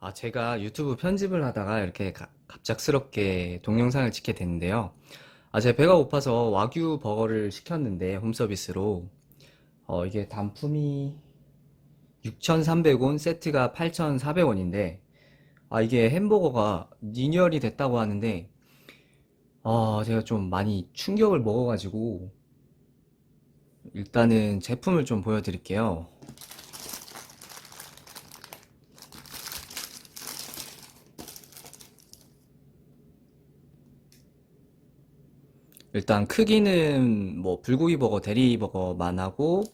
아, 제가 유튜브 편집을 하다가 이렇게 가- 갑작스럽게 동영상을 찍게 됐는데요. 아, 제 배가 고파서 와규 버거를 시켰는데 홈서비스로 어, 이게 단품이 6,300원, 세트가 8,400원인데 아, 이게 햄버거가 리뉴얼이 됐다고 하는데 아, 제가 좀 많이 충격을 먹어가지고 일단은 제품을 좀 보여드릴게요. 일단 크기는 뭐 불고기 버거, 대리 버거만 하고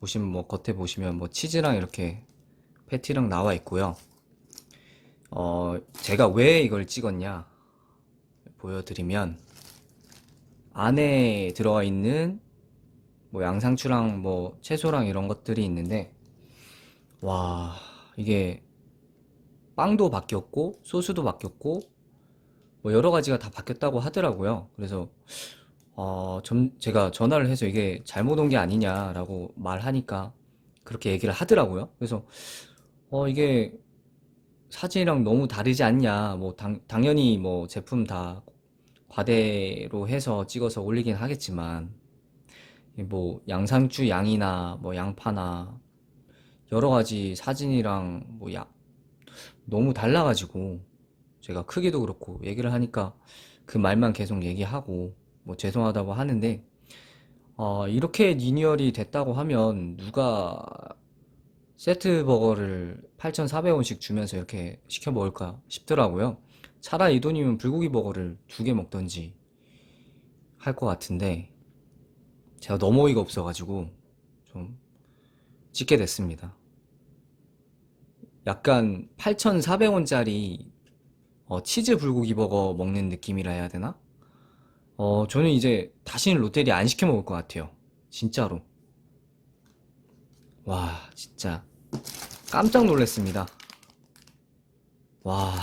보시면 뭐 겉에 보시면 뭐 치즈랑 이렇게 패티랑 나와 있고요. 어, 제가 왜 이걸 찍었냐 보여드리면 안에 들어가 있는 뭐 양상추랑 뭐 채소랑 이런 것들이 있는데 와 이게 빵도 바뀌었고 소스도 바뀌었고 뭐 여러 가지가 다 바뀌었다고 하더라고요. 그래서 어, 점, 제가 전화를 해서 이게 잘못 온 게 아니냐라고 말하니까 그렇게 얘기를 하더라고요. 그래서 어, 이게 사진이랑 너무 다르지 않냐. 뭐 당, 당연히 뭐 제품 다 과대로 해서 찍어서 올리긴 하겠지만 이뭐 양상추 양이나 뭐 양파나 여러 가지 사진이랑 뭐 야, 너무 달라가지고 제가 크기도 그렇고 얘기를 하니까 그 말만 계속 얘기하고 뭐 죄송하다고 하는데 어, 이렇게 리뉴얼이 됐다고 하면 누가 세트 버거를 8,400원씩 주면서 이렇게 시켜 먹을까 싶더라고요. 차라리 이 돈이면 불고기 버거를 두 개 먹던지 할 것 같은데 제가 너무 어이가 없어가지고 좀 찍게 됐습니다. 약간 8,400원짜리 어, 치즈 불고기 버거 먹는 느낌이라 해야 되나? 어, 저는 이제 다시는 롯데리아 안 시켜 먹을 것 같아요. 진짜로. 와, 진짜 깜짝 놀랐습니다. 와.